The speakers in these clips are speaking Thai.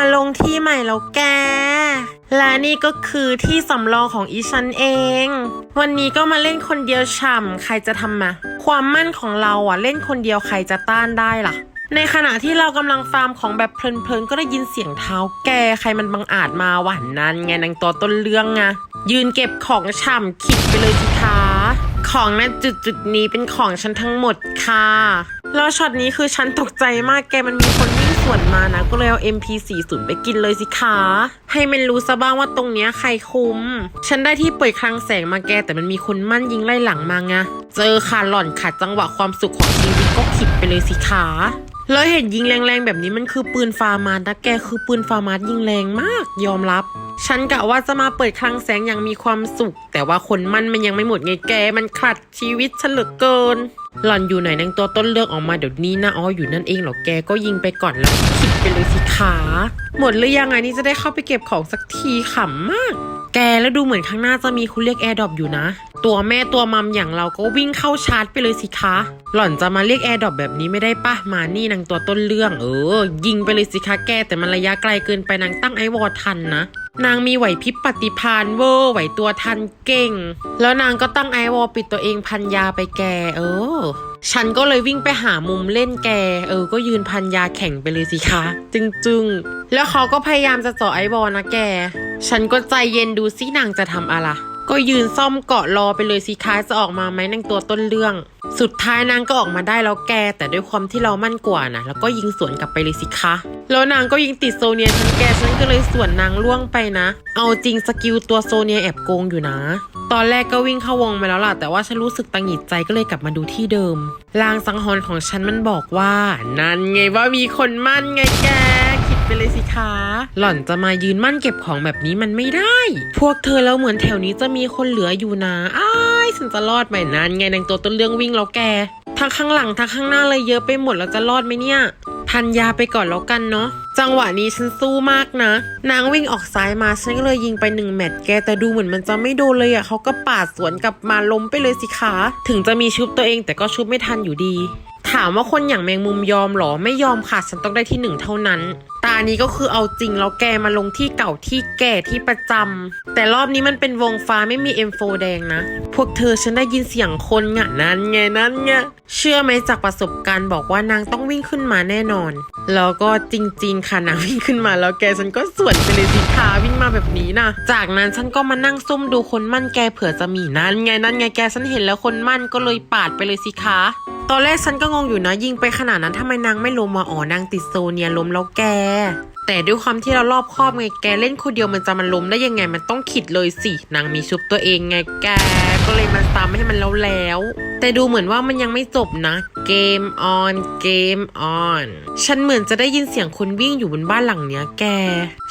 มาลงที่ใหม่แล้วแก และนี่ก็คือที่สำรองของอีฉันเอง วันนี้ก็มาเล่นคนเดียวฉ่ำใครจะทำมาความมั่นของเราอะเล่นคนเดียวใครจะต้านได้ล่ะ ในขณะที่เรากำลังฟาร์มของแบบเพลินๆก็ได้ยินเสียงเท้าแกใครมันบังอาจมาหวานนั้นไงนางตัวต้นเรื่องไงยืนเก็บของฉ่ำขิดไปเลยสิคะของณจุดจุดนี้เป็นของฉันทั้งหมดค่ะ แล้วช็อตนี้คือฉันตกใจมากแกมันมีคน สวนมานะ ก็เลยเอา MP40 ไปกินเลยสิคะ ให้มันรู้ซะบ้างว่าตรงเนี้ยใครคุม ฉันได้ที่เปิดคลังแสงมาแกแต่มันมีคนมั่นยิงไล่หลังมาไง เจอค่ะหล่อนขัดจังหวะความสุขของชีวิตก็ขิดไปเลยสิคะ แล้วเห็นยิงแรงๆแบบนี้มันคือปืนฟาร์มาสนะแกคือปืนฟาร์มาสยิงแรงมากยอมรับ ฉันกะว่าจะมาเปิดคลังแสงอย่างมีความสุข แต่ว่าคนมันมันยังไม่หมดไงแกมันขัดชีวิตฉันเหลือเกิน หล่อนอยู่ไหนนางตัวต้นเลือกออกมาเดี๋ยวนี้นะอ๋ออยู่นั่นเองเหรอแกก็ยิงไปก่อนแล้วคิดไปเลยสิขาหมดหรือยังไงนี่จะได้เข้าไปเก็บของสักทีขำมาก แกแล้วดูเหมือนข้างหน้าจะมีคุณเรียกแอร์ดรอปอยู่นะ ตัวแม่ตัวมัมอย่างเราก็วิ่งเข้าชาร์จไปเลยสิคะ หล่อนจะมาเรียกแอร์ดรอปแบบนี้ไม่ได้ปะมานี่นางตัวต้นเรื่องเออ ยิงไปเลยสิคะแกแต่มันระยะไกลเกินไปนางตั้งไอวอทันนะนางมีไหวพริบปฏิพานเวอร์ไหวตัวทันเก่ง แล้วนางก็ตั้งไอวอลปิดตัวเองพันยาไปแก เออ ฉันก็เลยวิ่งไปหามุมเล่นแก เออ ก็ยืนพันยาแข่งไปเลยสิคะ จึงจึงๆแล้วเขาก็พยายามจะเจาะไอบอลนะแก ฉันก็ใจเย็นดูสินางจะทำอะไรก็ยืนซ่อมเกาะรอไปเลยสิคะจะออกมาไหมนางตัวต้นเรื่อง สุดท้ายนางก็ออกมาได้แล้วแก แต่ด้วยความที่เรามั่นกว่านะแล้วก็ยิงสวนกลับไปเลยสิคะแล้วนางก็ยิงติดโซเนียฉันแกฉันก็เลยสวนนางล่วงไปนะ เอาจริงสกิลตัวโซเนียแอบโกงอยู่นะ ตอนแรกก็วิ่งเข้าวงไปแล้วล่ะแต่ว่าฉันรู้สึกตังหิดใจก็เลยกลับมาดูที่เดิมลางสังหรณ์ของฉันมันบอกว่า นั่นไงว่ามีคนมั่นไงแก ไปเลยสิคะ หล่อนจะมายืนมั่นเก็บของแบบนี้มันไม่ได้ พวกเธอแล้วเหมือนแถวนี้จะมีคนเหลืออยู่นะอ้ายฉันจะรอดไหมนั่นไงนางตัวต้นเรื่องวิ่งแล้วแกทั้งข้างหลังทั้งข้างหน้าเลยเยอะไปหมดแล้วจะรอดไหมเนี่ยพันยาไปก่อนแล้วกันเนาะจังหวะนี้ฉันสู้มากนะ นางวิ่งออกซ้ายมาฉันก็เลยยิงไปหนึ่งแมตช์แกแต่ดูเหมือนมันจะไม่โดนเลยอะ่ะเขาก็ปาดสวนกลับมาล้มไปเลยสิคะถึงจะมีชุบตัวเองแต่ก็ชุบไม่ทันอยู่ดีามว่าคนอย่างแมงมุมยอมหรอไม่ยอมค่ะ ฉันต้องได้ที่หนึ่งเท่านั้น ตานี้ก็คือเอาจริงแล้วแกมาลงที่เก่าที่แก่ที่ประจำแต่รอบนี้มันเป็นวงฟ้าไม่มี M4 แดงนะ พวกเธอฉันได้ยินเสียงคนงะนั้นไงนั้นไงเชื่อไหมจากประสบการณ์บอกว่านางต้องวิ่งขึ้นมาแน่นอน แล้วก็จริง ๆ ค่ะนางวิ่งขึ้นมาแล้วแกฉันก็สวนไปเลยสิคะวิ่งมาแบบนี้นะจากนั้นฉันก็มานั่งซุ่มดูคนมั่นแกเผื่อจะมีนั้นไงนั้นไงแกฉันเห็นแล้วคนมั่นก็เลยปาดไปเลยสิคะ ตอนแรกฉันก็งงอยู่นะยิงไปขนาดนั้นทำไมนางไม่ล้มมาอ๋อนางติดโซเนียล้มแล้วแก แต่ด้วยความที่เรารอบครอบไงแกเล่นคนเดียวมันจะมันล้มได้ยังไงมันต้องขิดเลยสินางมีชุบตัวเองไงแกก็เลยมาซ้ำให้มันแล้วแล้ว แต่ดูเหมือนว่ามันยังไม่จบนะเกมออนเกมออนฉันเหมือนจะได้ยินเสียงคนวิ่งอยู่บนบ้านหลังเนี้ยแก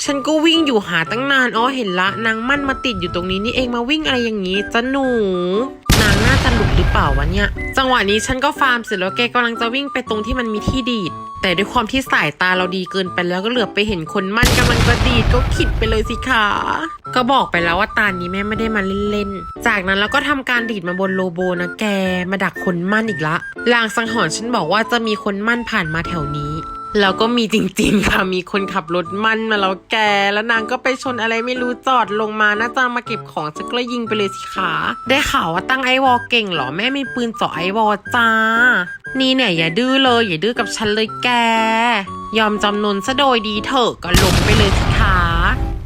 ฉันก็วิ่งอยู่หาตั้งนานอ๋อเห็นละนางมั่นมาติดอยู่ตรงนี้นี่เองมาวิ่งอะไรอย่างนี้จ้ะหนู ลุดหรือเปล่าวะเนี่ย จังหวะนี้ฉันก็ฟาร์มเสร็จแล้วแกกำลังจะวิ่งไปตรงที่มันมีที่ดีด แต่ด้วยความที่สายตาเราดีเกินไปแล้วก็เหลือบไปเห็นคนมั่นกำลังจะดีดก็ขิดไปเลยสิคะก็บอกไปแล้วว่าตานี้แม่ไม่ได้มาเล่นๆ จากนั้นเราก็ทำการดีดมาบนโลโบนะแก มาดักคนมั่นอีกละลางสังหรณ์ฉันบอกว่าจะมีคนมั่นผ่านมาแถวนี้ แล้วก็มีจริงๆค่ะ มีคนขับรถมันมาแล้วแก แล้วนางก็ไปชนอะไรไม่รู้จอดลงมาน่าจะมาเก็บของฉันก็ยิงไปเลยสิคะได้ข่าวว่าตั้งไอวอลเก่งเหรอ แม่มีปืนเจาะไอวอลจ้า นี่เนี่ยอย่าดื้อเลย อย่าดื้อกับฉันเลยแก ยอมจำนนซะโดยดีเถอะก็ลงไปเลยสิคะ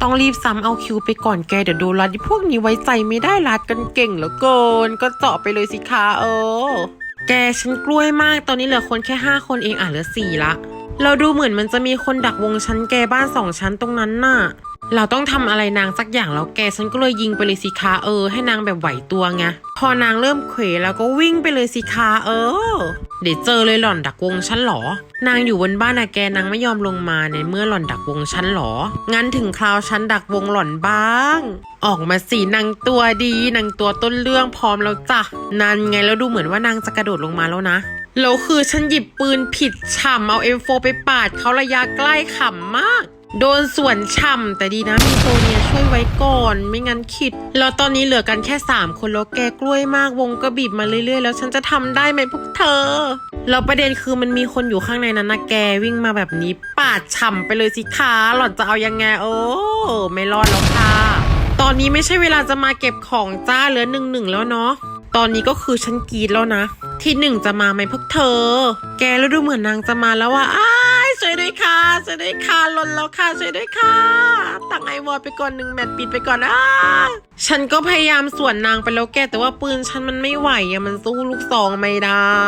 ต้องรีบซ้ำเอาคิวไปก่อนแกเดี๋ยวโดนรัดพวกนี้ไว้ใจไม่ได้รัดกันเก่งเหลือเกิน ก็เจาะไปเลยสิคะเออ แกฉันกล้วยมากตอนนี้เหลือคนแค่ห้าคนเองอะเหลือสี่ละ เราดูเหมือนมันจะมีคนดักวงชั้นแกบ้านสองชั้นตรงนั้นน่ะ เราต้องทำอะไรนางสักอย่างแล้วแกฉันก็เลยยิงไปเลยสิคะเออ ให้นางแบบไหวตัวไง พอนางเริ่มเขวแล้วก็วิ่งไปเลยสิคะเออ เดี๋ยวเจอเลยหล่อนดักวงฉันหรอ นางอยู่บนบ้านอะแกนางไม่ยอมลงมาในเมื่อหล่อนดักวงฉันหรอ งั้นถึงคราวฉันดักวงหล่อนบ้าง ออกมาสินางตัวดีนางตัวต้นเรื่องพร้อมแล้วจ้ะ นั่นไงแล้วดูเหมือนว่านางจะกระโดดลงมาแล้วนะ แล้วคือฉันหยิบปืนผิดฉ่ำเอา M4 ไปปาดเขาระยะใกล้ขำมาก โดนสวนฉ่ำแต่ดีนะมีโซเนียช่วยไว้ก่อน ไม่งั้นคิด แล้วตอนนี้เหลือกันแค่ 3 คนแล้วแกกล้วยมากวงก็บีบมาเรื่อยๆ แล้วฉันจะทำได้ไหมพวกเธอ แล้วประเด็นคือมันมีคนอยู่ข้างในนั้นนะแกวิ่งมาแบบนี้ ปาดฉ่ำไปเลยสิคะหล่อนจะเอายังไงโอ้ไม่รอดแล้วค่ะ ตอนนี้ไม่ใช่เวลาจะมาเก็บของจ้าเหลือหนึ่งหนึ่งแล้วเนาะ ตอนนี้ก็คือฉันกรีดแล้วนะ ที่หนึ่งจะมาไหมพวกเธอ แกแล้วดูเหมือนนางจะมาแล้วว่าอ้ายช่วยด้วยค่ะช่วยด้วยค่ะหล่นแล้วค่ะช่วยด้วยค่ะตั้งไอวอลไปก่อนหนึ่งแมตต์ปิดไปก่อนอ้าฉันก็พยายามสวนนางไปแล้วแกแต่ว่าปืนฉันมันไม่ไหวอะมันสู้ลูกซองไม่ได้